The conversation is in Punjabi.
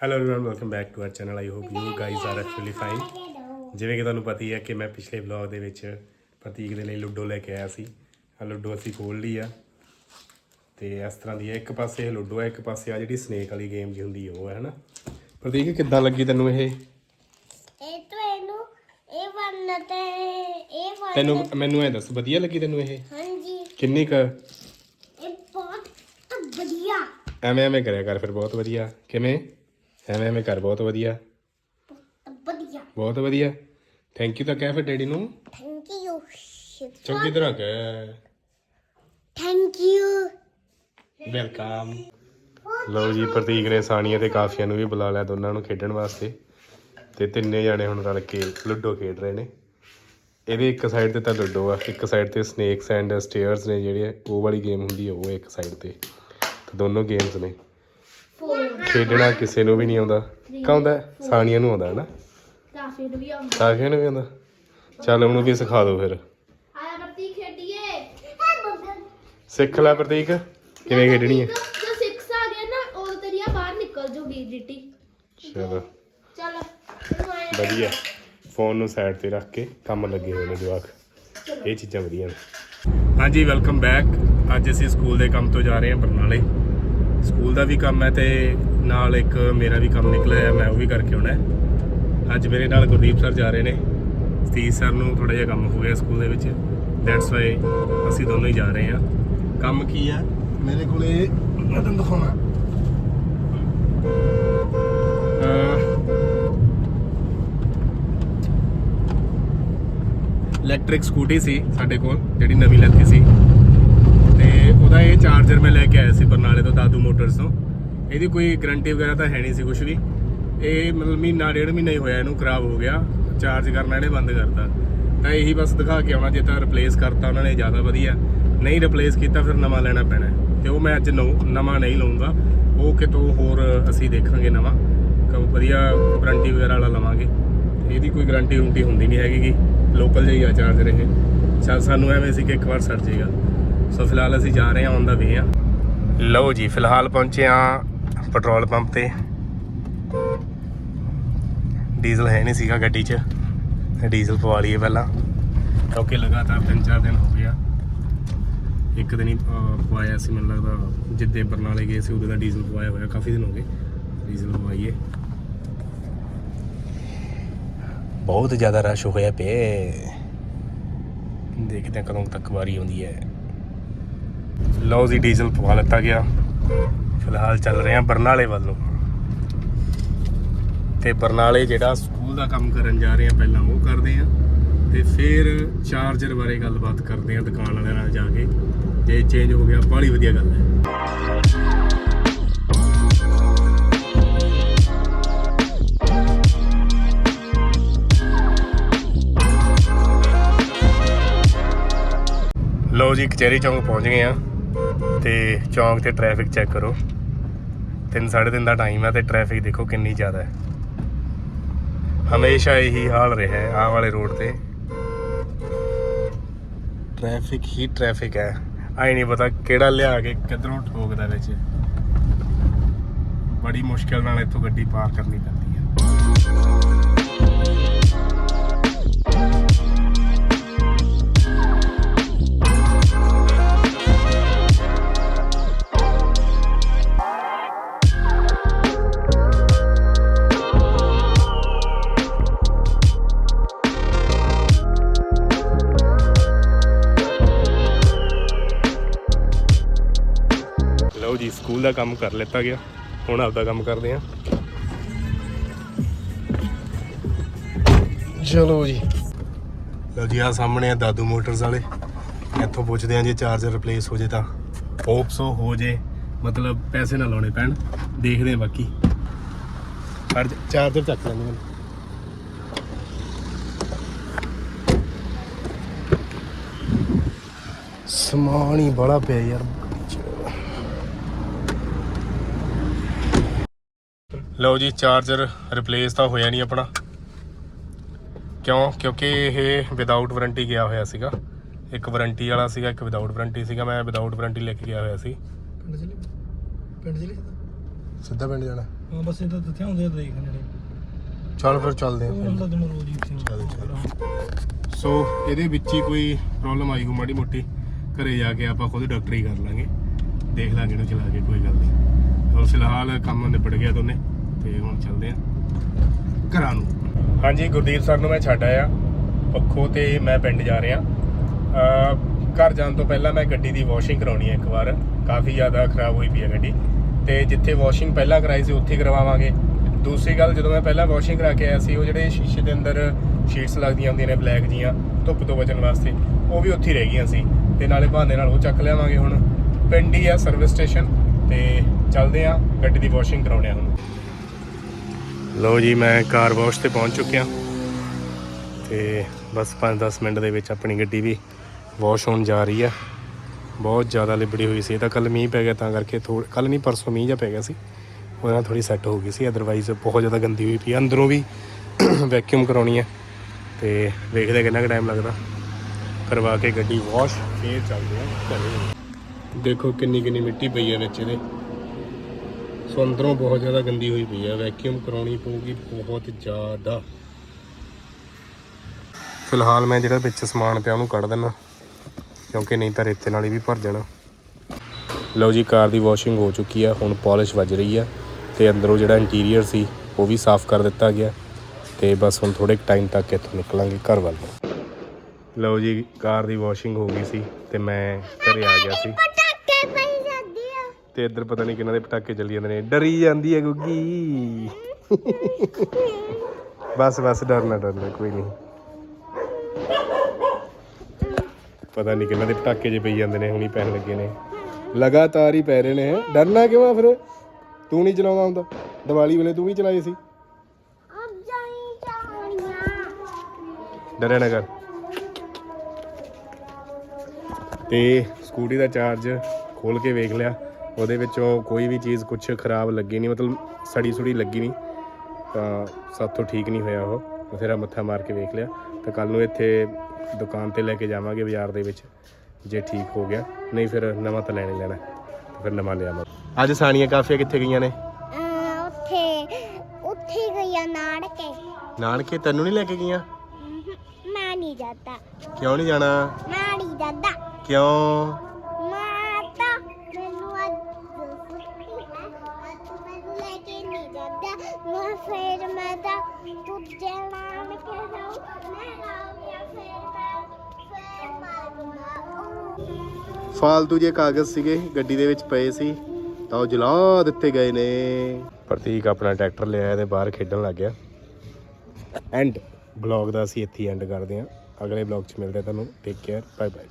hello everyone welcome back to our channel I hope you guys are actually fine ਜਿਵੇਂ ਕਿ ਤੁਹਾਨੂੰ ਪਤਾ ਹੀ ਹੈ ਕਿ ਮੈਂ ਪਿਛਲੇ ਵਲੌਗ ਦੇ ਵਿੱਚ ਪ੍ਰਤੀਕ ਦੇ ਲਈ ਲੁੱਡੋ ਲੈ ਕੇ ਆਇਆ ਸੀ ਆ ਲੁੱਡੋ ਅਸੀਂ ਖੋਲ ਲਈ ਆ ਤੇ ਇਸ ਤਰ੍ਹਾਂ ਦੀ ਹੈ ਇੱਕ ਪਾਸੇ ਇਹ ਲੁੱਡੋ ਹੈ ਇੱਕ ਪਾਸੇ ਆ ਜਿਹੜੀ ਸਨੇਕ ਵਾਲੀ ਗੇਮ ਜੀ ਹੁੰਦੀ ਹੈ ਉਹ ਹੈ ਨਾ ਪ੍ਰਤੀਕ ਕਿੱਦਾਂ ਲੱਗੀ ਤੈਨੂੰ ਇਹ ਇਹ ਤੋਂ ਇਹਨੂੰ ਇਹ ਵਨ ਤੇ ਇਹ ਵਨ ਤੈਨੂੰ ਮੈਨੂੰ ਐ ਦੱਸ ਵਧੀਆ ਲੱਗੀ ਤੈਨੂੰ ਇਹ ਹਾਂਜੀ ਕਿੰਨੀ ਕ ਇਹ ਬਹੁਤ ਵਧੀਆ ਐਵੇਂ ਐਵੇਂ ਕਰਿਆ ਕਰ ਫਿਰ ਬਹੁਤ ਵਧੀਆ ਕਿਵੇਂ ਐਵੇਂ ਐਵੇਂ ਕਰ ਬਹੁਤ ਵਧੀਆ। ਵਧੀਆ। ਬਹੁਤ ਵਧੀਆ। ਥੈਂਕ ਯੂ ਤਾਂ ਕਹਿ ਫਿਰ ਡੈਡੀ ਨੂੰ। ਥੈਂਕ ਯੂ ਚੰਗੀ ਤਰ੍ਹਾਂ ਕਹਿ। ਥੈਂਕ ਯੂ ਵੈਲਕਮ ਲਓ ਜੀ ਪ੍ਰਤੀਕ ਨੇ ਸਾਨੀਆ ਤੇ ਕਾਫੀਆਂ ਨੂੰ ਵੀ ਬੁਲਾ ਲਿਆ ਦੋਨਾਂ ਨੂੰ ਖੇਡਣ ਵਾਸਤੇ। ਤੇ ਤਿੰਨੇ ਜਾਣੇ ਹੁਣ ਰਲ ਕੇ ਲੁੱਡੋ ਖੇਡ ਰਹੇ ਨੇ। ਇਹਦੇ ਇੱਕ ਸਾਈਡ ਤੇ ਤਾਂ ਲੁੱਡੋ ਆ ਇੱਕ ਸਾਈਡ ਤੇ ਸਨੇਕਸ ਐਂਡ ਸਟੇਅਰਸ ਨੇ ਜਿਹੜੇ ਉਹ ਵਾਲੀ ਗੇਮ ਹੁੰਦੀ ਹੈ ਉਹ ਇੱਕ ਸਾਈਡ ਤੇ। ਤੇ ਦੋਨੋਂ ਗੇਮਸ ਨੇ। ਖੇਡਣਾ ਕਿਸੇ ਨੂੰ ਵੀ ਨਹੀਂ ਆਉਂਦਾ। ਕਾਉਂਦਾ ਸਾਨੀਆ ਨੂੰ ਆਉਂਦਾ ਹੈ ਨਾ। ਕਾਫੀ ਨੂੰ ਵੀ ਆਉਂਦਾ। ਕਾਫੀਆਂ ਨੂੰ ਵੀ ਆਉਂਦਾ। ਚੱਲ ਉਹਨੂੰ ਵੀ ਸਿਖਾ ਦਿਓ ਫਿਰ। ਆਇਆ ਖੇਡੀਏ। ਸਿੱਖ ਲੈ ਪ੍ਰਤੀਕ। ਕਿਵੇਂ ਖੇਡਣੀ ਹੈ? ਜੋ 6 ਆ ਗਿਆ ਨਾ ਉਹ ਤੇਰੀ ਆ ਬਾਹਰ ਨਿਕਲ ਜੂਗੀ ਡਿਟੀ ਚਲੋ। ਵਧੀਆ। ਫੋਨ ਨੂੰ ਸਾਈਡ ਤੇ ਰੱਖ ਕੇ ਕੰਮ ਲੱਗੇ ਹੋਏ ਨੇ ਜਵਾਕ। ਇਹ ਚੀਜ਼ਾਂ ਵਧੀਆ ਨੇ। ਹਾਂਜੀ ਵੈਲਕਮ ਬੈਕ ਅੱਜ ਅਸੀਂ ਸਕੂਲ ਦੇ ਕੰਮ ਤੋਂ ਜਾ ਰਹੇ ਹਾਂ ਬਰਨਾਲੇ। ਸਕੂਲ ਦਾ ਵੀ ਕੰਮ ਹੈ ਤੇ ਨਾਲ ਇੱਕ ਮੇਰਾ ਵੀ ਕੰਮ ਨਿਕਲਿਆ ਹੈ ਮੈਂ ਉਹ ਵੀ ਕਰਕੇ ਆਉਣਾ ਹੈ। ਅੱਜ ਮੇਰੇ ਨਾਲ ਗੁਰਦੀਪ ਸਰ ਜਾ ਰਹੇ ਨੇ। ਸਤੀਸ਼ ਸਰ ਨੂੰ ਥੋੜਾ ਜਿਹਾ ਕੰਮ ਹੋ ਗਿਆ ਸਕੂਲ ਦੇ ਵਿੱਚ। ਦੈਟਸ ਵਾਈ ਅਸੀਂ ਦੋਨੋਂ ਹੀ ਜਾ ਰਹੇ ਹਾਂ। ਕੰਮ ਕੀ ਹੈ? ਮੇਰੇ ਕੋਲੇ ਮੈਂ ਤੁਹਾਨੂੰ ਦਿਖਾਉਣਾ। ਇਲੈਕਟ੍ਰਿਕ ਸਕੂਟੀ ਸੀ ਸਾਡੇ ਕੋਲ ਜਿਹੜੀ ਨਵੀਂ ਲੈਤੀ ਸੀ। ਤੇ ਉਹਦਾ ਇਹ ਚਾਰਜਰ ਮੈਂ ਲੈ ਕੇ ਆਇਆ ਸੀ ਬਰਨਾਲੇ ਤੋਂ, ਦਾਦੂ ਮੋਟਰਸ ਤੋਂ। ਇਹਦੀ ਕੋਈ ਗਰੰਟੀ ਵਗੈਰਾ ਤਾਂ ਹੈ ਨਹੀਂ ਸੀ ਕੁਝ ਵੀ। ਇਹ ਮਤਲਬ ਮਹੀਨਾ, ਡੇਢ ਮਹੀਨਾ ਹੀ ਹੋਇਆ, ਇਹਨੂੰ ਖਰਾਬ ਹੋ ਗਿਆ। ਚਾਰਜ ਕਰਨਾ ਇਹਨੇ ਬੰਦ ਕਰਤਾ। ਤਾਂ ਇਹੀ ਬਸ ਦਿਖਾ ਕੇ ਆਉਣਾ, ਜੇ ਤਾਂ ਰਿਪਲੇਸ ਕਰਤਾ, ਉਹਨਾਂ ਨੇ ਜ਼ਿਆਦਾ ਵਧੀਆ। ਨਹੀਂ ਰਿਪਲੇਸ ਕੀਤਾ, ਫਿਰ ਨਵਾਂ ਲੈਣਾ ਪੈਣਾ। ਹੈ। ਤੇ ਉਹ ਮੈਂ ਅੱਜ ਨਵਾਂ ਨਹੀਂ ਲਵਾਂਗਾ ਉਹ ਕਿਤੋਂ ਹੋਰ ਅਸੀਂ ਦੇਖਾਂਗੇ ਨਵਾਂ। ਕ- ਵਧੀਆ ਵਾਰੰਟੀ ਵਗੈਰਾ ਵਾਲਾ ਲਵਾਂਗੇ। ਇਹਦੀ ਕੋਈ ਗਰੰਟੀ ਹੁੰਦੀ ਹੁੰਦੀ ਨਹੀਂ ਹੈਗੀ ਕਿ ਲੋਕਲ ਜਿਹੀ ਆ ਚਾਰਜਰ ਇਹ। ਚੱਲ ਸਾਨੂੰ ਐਵੇਂ ਸੀ ਕਿ ਇੱਕ ਵਾਰ ਸਰ ਜਾਏਗਾ। ਸੋ ਫਿਲਹਾਲ ਅਸੀਂ ਜਾ ਰਹੇ ਹਾਂ ਔਨ ਦਾ ਵੇ ਆ। ਲਓ ਜੀ, ਫਿਲਹਾਲ ਪਹੁੰਚੇ ਆ ਪੈਟਰੋਲ ਪੰਪ ਤੇ। ਡੀਜ਼ਲ ਹੈ ਨਹੀਂ ਸੀਗਾ ਗੱਡੀ 'ਚ। ਡੀਜ਼ਲ ਪਵਾ ਲਈਏ ਪਹਿਲਾਂ। ਕਿਉਂਕਿ ਲਗਾਤਾਰ ਤਿੰਨ ਚਾਰ ਦਿਨ ਹੋ ਗਿਆ ਇੱਕ ਦਿਨ ਹੀ ਪਵਾਇਆ ਸੀ, ਮੈਨੂੰ ਲੱਗਦਾ ਜਿੱਦੇ ਬਰਨਾਲੇ ਗਏ ਸੀ, ਉਦੋਂ ਦਾ ਡੀਜ਼ਲ ਪਵਾਇਆ ਹੋਇਆ, ਕਾਫੀ ਦਿਨ ਹੋ ਗਏ। ਡੀਜ਼ਲ ਪਵਾਈਏ। ਬਹੁਤ ਜ਼ਿਆਦਾ ਰਸ਼ ਹੋਇਆ ਪਏ ਦੇਖਦੇ ਹਾਂ ਕਦੋਂ ਤੱਕ ਵਾਰੀ ਆਉਂਦੀ ਹੈ। ਲਓ ਜੀ, ਡੀਜ਼ਲ ਪਵਾ ਲਿੱਤਾ ਗਿਆ। ਫਿਲਹਾਲ ਚੱਲ ਰਹੇ ਹਾਂ ਬਰਨਾਲੇ ਵੱਲ। ਨੂੰ ਤੇ ਬਰਨਾਲੇ ਜਿਹੜਾ ਸਕੂਲ ਦਾ ਕੰਮ ਕਰਨ ਜਾ ਰਹੇ ਹਾਂ, ਪਹਿਲਾਂ ਉਹ ਕਰਦੇ ਹਾਂ। ਤੇ ਫਿਰ ਚਾਰਜਰ ਬਾਰੇ ਗੱਲਬਾਤ ਕਰਦੇ ਹਾਂ, ਦੁਕਾਨ ਵਾਲਿਆਂ ਨਾਲ ਜਾ ਕੇ। ਜੇ ਚੇਂਜ ਹੋ ਗਿਆ, ਬਾਹਲੀ ਵਧੀਆ ਗੱਲ ਹੈ। ਲਓ ਜੀ, ਕਚਹਿਰੀ ਚੌਂਕ ਪਹੁੰਚ ਗਏ ਆ ਤੇ ਚੌਂਕ ਤੇ ਟ੍ਰੈਫਿਕ ਚੈੱਕ ਕਰੋ। 3:30 ਦਾ ਟਾਈਮ ਆ ਤੇ ਟ੍ਰੈਫਿਕ ਦੇਖੋ ਕਿੰਨੀ ਜ਼ਿਆਦਾ ਹੈ। ਹਮੇਸ਼ਾ ਇਹੀ ਹਾਲ ਰਿਹਾ ਹੈ, ਆਹ ਵਾਲੇ ਰੋਡ ਤੇ। ਟ੍ਰੈਫਿਕ ਹੀ ਟ੍ਰੈਫਿਕ ਹੈ। ਆਈ ਨਹੀਂ ਪਤਾ ਕਿਹੜਾ ਲਿਆ ਕੇ ਕਿੱਧਰੋਂ ਠੋਕਦਾ ਵਿੱਚ। ਬੜੀ ਮੁਸ਼ਕਿਲ ਨਾਲ ਇੱਥੋਂ ਗੱਡੀ ਪਾਰ ਕਰਨੀ ਪੈਂਦੀ ਹੈ। ਜੀ ਸਕੂਲ ਦਾ ਕੰਮ ਕਰ ਲਿੱਤਾ ਗਿਆ। ਹੁਣ ਆਪਦਾ ਕੰਮ ਕਰਦੇ ਆ ਚਲੋ ਜੀ। ਲਓ ਜੀ ਆ ਸਾਹਮਣੇ ਆ ਦਾਦੂ ਮੋਟਰਸ ਵਾਲੇ। ਇੱਥੋਂ ਪੁੱਛਦੇ ਆ ਜੇ ਚਾਰਜਰ ਰਿਪਲੇਸ ਹੋ ਜੇ ਤਾਂ। ਹੋਪ ਸੋ ਹੋ ਜੇ। ਮਤਲਬ ਪੈਸੇ ਨਾ ਲਾਉਣੇ ਪੈਣ। ਦੇਖਦੇ ਆ ਬਾਕੀ। ਪਰ ਚਾਰਜਰ ਚੱਕ ਲੈਂਦੇ ਮੈਨੂੰ ਸਮਾਨ ਹੀ ਬੜਾ ਪਿਆ ਯਾਰ। ਲਓ ਜੀ ਚਾਰਜਰ ਰਿਪਲੇਸ ਤਾਂ ਹੋਇਆ ਨਹੀਂ ਆਪਣਾ। ਕਿਉਂ? ਕਿਉਂਕਿ ਇਹ ਵਿਦਆਊਟ ਵਾਰੰਟੀ ਗਿਆ ਹੋਇਆ ਸੀਗਾ। ਇੱਕ ਵਾਰੰਟੀ ਵਾਲਾ ਸੀਗਾ ਇੱਕ ਵਿਦਆਊਟ ਵਾਰੰਟੀ ਸੀਗਾ। ਮੈਂ ਵਿਦਆਊਟ ਵਾਰੰਟੀ ਲੈ ਕੇ ਗਿਆ ਹੋਇਆ ਸੀ। ਪਿੰਡ ਚਲੇ ਪਿੰਡ ਚਲੇ ਸਿੱਧਾ ਪਿੰਡ ਜਾਣਾ। ਹਾਂ ਬਸ ਇਹ ਤਾਂ ਇੱਥੇ ਆਉਂਦੇ ਆ ਦੇਖ ਨੇੜੇ ਚਲ ਫਿਰ ਚੱਲਦੇ ਉਹ ਹੁੰਦਾ ਦਿਨ ਰੋਜ਼ ਹੀ ਇੱਥੇ ਚੱਲ, ਚੱਲ। ਸੋ ਇਹਦੇ ਵਿੱਚ ਹੀ ਕੋਈ ਪ੍ਰੋਬਲਮ ਆਈ ਹੋ ਮਾੜੀ ਮੋਟੀ। ਘਰੇ ਜਾ ਕੇ ਆਪਾਂ ਖੁਦ ਡਾਕਟਰੀ ਕਰ ਲਾਂਗੇ। ਦੇਖ ਲਾਂਗੇ ਇਹਨੂੰ ਚਲਾ ਕੇ ਕੋਈ ਗੱਲ ਨਹੀਂ। ਹੁਣ ਫਿਲਹਾਲ ਕੰਮ ਨਿਬੜ ਗਿਆ ਦੋਨੇ। ਤੇ ਹੁਣ ਚੱਲਦੇ ਆ ਘਰਾਂ ਨੂੰ। ਹਾਂਜੀ, ਗੁਰਦੀਪ ਸਰ ਨੂੰ ਮੈਂ ਛੱਡ ਆਇਆ। ਪੱਖੋ ਤੇ ਮੈਂ ਪਿੰਡ ਜਾ ਰਿਹਾ। ਘਰ ਜਾਣ ਤੋਂ ਪਹਿਲਾਂ ਮੈਂ ਗੱਡੀ ਦੀ ਵਾਸ਼ਿੰਗ ਕਰਾਉਣੀ ਹੈ ਇੱਕ ਵਾਰ। ਕਾਫੀ ਜ਼ਿਆਦਾ ਖਰਾਬ ਹੋਈ ਪਈ ਹੈ ਗੱਡੀ। ਤੇ ਜਿੱਥੇ ਵਾਸ਼ਿੰਗ ਪਹਿਲਾਂ ਕਰਾਈ ਸੀ, ਉੱਥੇ ਕਰਵਾਵਾਂਗੇ। ਦੂਸਰੀ ਗੱਲ, ਜਦੋਂ ਮੈਂ ਪਹਿਲਾਂ ਵਾਸ਼ਿੰਗ ਕਰਾ ਕੇ ਆਇਆ ਸੀ, ਉਹ ਜਿਹੜੇ ਸ਼ੀਸ਼ੇ ਦੇ ਅੰਦਰ ਸ਼ੀਟਸ ਲੱਗਦੀਆਂ ਹੁੰਦੀਆਂ ਨੇ ਬਲੈਕ ਜੀਆਂ, ਧੁੱਪ ਤੋਂ ਬਚਣ ਵਾਸਤੇ, ਉਹ ਵੀ ਉੱਥੇ ਹੀ ਰਹਿ ਗਈਆਂ ਸੀ। ਤੇ ਨਾਲੇ ਬਹਾਨੇ ਨਾਲ ਉਹ ਚੱਕ ਲਿਆਵਾਂਗੇ ਹੁਣ। ਪਿੰਡ ਹੀ ਆ ਸਰਵਿਸ ਸਟੇਸ਼ਨ ਤੇ ਚੱਲਦੇ ਆ ਗੱਡੀ ਦੀ ਵਾਸ਼ਿੰਗ ਕਰਾਉਣੇ ਆ ਹੁਣ। ਲੋ ਜੀ, ਮੈਂ ਕਾਰ ਵਾਸ਼ ਤੇ ਪਹੁੰਚ ਚੁੱਕਿਆ। ਤੇ ਬਸ 5-10 ਮਿੰਟ ਦੇ ਵਿੱਚ ਆਪਣੀ ਗੱਡੀ ਵੀ ਵਾਸ਼ ਹੋਣ ਜਾ ਰਹੀ ਆ। ਬਹੁਤ ਜ਼ਿਆਦਾ ਲਿਬੜੀ ਹੋਈ ਸੀ। ਇਹ ਤਾਂ ਕੱਲ ਮੀਂਹ ਪੈ ਗਿਆ, ਤਾਂ ਕਰਕੇ ਥੋੜਾ ਕੱਲ ਨਹੀਂ, ਪਰਸੋਂ ਮੀਂਹ ਜਿਹਾ ਪੈ ਗਿਆ ਸੀ। ਉਹਦੇ ਨਾਲ ਥੋੜੀ ਸੈੱਟ ਹੋ ਗਈ ਸੀ। ਅਦਰਵਾਈਜ਼ ਬਹੁਤ ਜ਼ਿਆਦਾ ਗੰਦੀ ਹੋਈ ਪਈ ਆ। ਅੰਦਰੋਂ ਵੀ ਵੈਕਿਊਮ ਕਰਾਉਣੀ ਹੈ ਤੇ ਵੇਖਦੇ ਕਿੰਨਾ ਕੁ ਟਾਈਮ ਲੱਗਦਾ। ਕਰਵਾ ਕੇ ਗੱਡੀ ਵਾਸ਼ ਫੇਰ ਚੱਲਦੇ ਆ ਘਰੇ। ਦੇਖੋ ਕਿੰਨੀ ਕਿੰਨੀ ਮਿੱਟੀ ਪਈ ਹੈ ਵਿੱਚ ਇਹਦੇ। ਸੋ ਅੰਦਰੋਂ ਬਹੁਤ ਜ਼ਿਆਦਾ ਗੰਦੀ ਹੋਈ ਪਈ ਹੈ ਵੈਕਿਊਮ ਕਰਾਉਣੀ ਪਊਗੀ ਬਹੁਤ ਜ਼ਿਆਦਾ। ਫਿਲਹਾਲ ਮੈਂ ਜਿਹੜਾ ਵਿੱਚ ਸਮਾਨ ਪਿਆ ਉਹਨੂੰ ਕੱਢ ਦਿੰਦਾ, ਕਿਉਂਕਿ ਨਹੀਂ ਤਾਂ ਰੇਤੇ ਨਾਲ ਹੀ ਵੀ ਭਰ ਜਾਣਾ। ਲਓ ਜੀ, ਕਾਰ ਦੀ ਵਾਸ਼ਿੰਗ ਹੋ ਚੁੱਕੀ ਆ, ਹੁਣ ਪਾਲਿਸ਼ ਵੱਜ ਰਹੀ ਆ, ਤੇ ਅੰਦਰੋਂ ਜਿਹੜਾ ਇੰਟੀਰੀਅਰ ਸੀ, ਉਹ ਵੀ ਸਾਫ਼ ਕਰ ਦਿੱਤਾ ਗਿਆ, ਤੇ ਬਸ ਹੁਣ ਥੋੜੇ ਟਾਈਮ ਤੱਕ ਇੱਥੋਂ ਨਿਕਲਾਂਗੇ ਘਰ ਵੱਲ ਲਓ ਜੀ, ਕਾਰ ਦੀ ਵਾਸ਼ਿੰਗ ਹੋ ਗਈ ਸੀ, ਤੇ ਮੈਂ ਘਰੇ ਆ ਗਿਆ ਸੀ। ਤੇ ਇੱਧਰ ਪਤਾ ਨਹੀਂ ਕਿਹਨਾਂ ਦੇ ਪਟਾਕੇ ਚੱਲੀ ਜਾਂਦੇ ਨੇ। ਡਰੀ ਜਾਂਦੀ ਹੈ ਗੁੱਗੀ। ਬਸ ਬਸ ਡਰਨਾ ਡਰਨਾ ਕੋਈ ਨਹੀਂ। ਪਤਾ ਨਹੀਂ ਕਿਹਨਾਂ ਦੇ ਪਟਾਕੇ ਜੇ ਪਈ ਜਾਂਦੇ ਨੇ ਹੁਣੀ ਪੈਣ ਲੱਗੇ ਨੇ। ਲਗਾਤਾਰ ਹੀ ਪੈ ਰਹੇ ਨੇ। ਡਰਨਾ ਕਿਉਂ ਆ ਫਿਰ? ਤੂੰ ਨਹੀਂ ਚਲਾਉਂਦਾ ਹੁੰਦਾ। ਦੀਵਾਲੀ ਵੇਲੇ ਤੂੰ ਵੀ ਚਲਾਏ ਸੀ। ਡਰਿਆ ਨਾ ਕਰ। ਤੇ ਸਕੂਟੀ ਦਾ ਚਾਰਜ ਖੋਲ ਕੇ ਵੇਖ ਲਿਆ। ਉਹਦੇ ਵਿੱਚੋਂ ਕੋਈ ਵੀ ਚੀਜ਼ ਕੁਝ ਖਰਾਬ ਲੱਗੀ ਨਹੀਂ ਮਤਲਬ ਸੜੀ ਸੁੜੀ ਲੱਗੀ ਨਹੀਂ ਤਾਂ ਸਾਥੋਂ ਠੀਕ ਨਹੀਂ ਹੋਇਆ ਉਹ। ਬਥੇਰਾ ਮੱਥਾ ਮਾਰ ਕੇ ਵੇਖ ਲਿਆ। ਤਾਂ ਕੱਲ ਨੂੰ ਇੱਥੇ ਦੁਕਾਨ ਤੇ ਲੈ ਕੇ ਜਾਵਾਂਗੇ ਬਾਜ਼ਾਰ ਦੇ ਵਿੱਚ ਜੇ ਠੀਕ ਹੋ ਗਿਆ। ਨਹੀਂ ਫਿਰ ਨਵਾਂ ਤਾਂ ਲੈਣੇ ਲੈਣਾ। ਤਾਂ ਫਿਰ ਨਵਾਂ ਲਿਆਵਾਂ ਅੱਜ ਸਾਨੀਆਂ ਕਾਫੀਆਂ ਕਿੱਥੇ ਗਈਆਂ ਨੇ? ਉੱਥੇ ਉੱਥੇ ਗਈਆ ਨਾੜਕੇ ਨਾਨਕੇ ਤੈਨੂੰ ਨਹੀਂ ਲੈ ਕੇ ਗਈਆਂ? ਮੈਂ ਨਹੀਂ ਜਾਂਦਾ ਕਿਉਂ ਨਹੀਂ ਜਾਣਾ? ਮੈਂ ਨਹੀਂ ਜਾਂਦਾ। ਕਿਉਂ ਮੈਂ ਤਾਂ ਮੈਨੂੰ ਅੱਜ ਛੁੱਟੀ ਹੈ ਅੱਜ ਮੈਨੂੰ ਲੈ ਕੇ ਨਹੀਂ ਜਾਂਦਾ ਮੈਂ ਫਿਰ ਮੈਂ ਤਾਂ ਤੁਝੇ ਨਾਮ ਕੇ ਜਾਉ ਮੈਂ ਆਉਂਗਾ ਫਿਰ ਮੈਂ ਫਿਰ ਮਾਰੂੰਗਾ ਫਾਲਤੂ ਜੇ ਕਾਗਜ਼ ਸੀਗੇ ਗੱਡੀ ਦੇ ਵਿੱਚ ਪਏ ਸੀ ਤਾਂ ਉਹ ਜਲਾ ਦਿੱਤੇ ਗਏ ਨੇ। ਪ੍ਰਤੀਕ ਆਪਣਾ ਟਰੈਕਟਰ ਲਿਆਇਆ ਤੇ ਬਾਹਰ ਖੇਡਣ ਲੱਗ ਗਿਆ। ਐਂਡ ਬਲੌਗ ਦਾ ਅਸੀਂ ਇੱਥੇ ਐਂਡ ਕਰਦੇ ਹਾਂ। ਅਗਲੇ ਬਲੌਗ 'ਚ ਮਿਲਦੇ ਹਾਂ ਤੁਹਾਨੂੰ। Take care bye bye